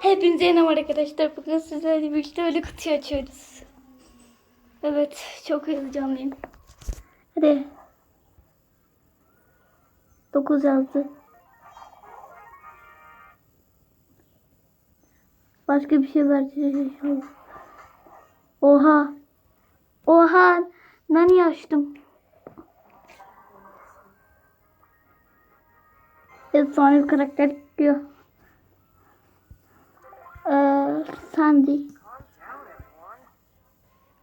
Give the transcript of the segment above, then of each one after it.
Hepinize var arkadaşlar. Bugün sizlerle birlikte öyle kutuyu açıyoruz. Evet, çok heyecanlıyım. Hadi. 9 yazdı. Başka bir şey verecek. Oha. Oha. Nani açtım. Efsane bir karakter çıkıyor. Ee, Sandy.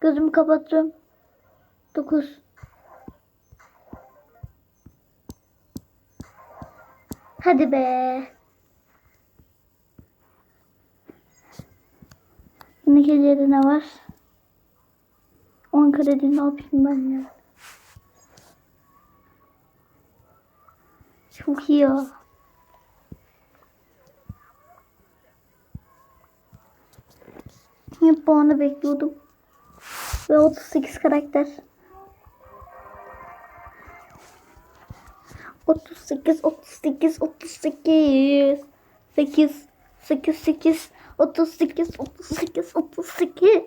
Gözümü kapatıyorum. 9. Hadi be. Yine hediyede ne var? 10 kredi ne yapayım ben ya? Çok iyi ya. Hep bu anı bekliyordum. Ve 38 karakter. 38, 38, 38. 8, 8, 8, 38, 38, 38.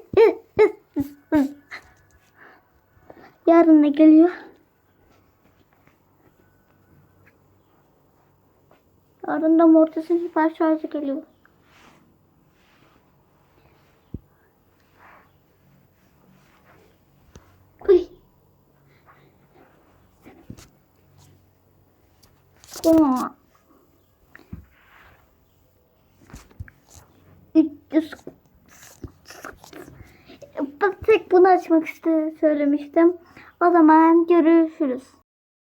Yarın ne geliyor? Yarın da Mortis'in hiper şarjı geliyor. Aa. 300 Ben tek bunu açmak iste söylemiştim. O zaman görüşürüz.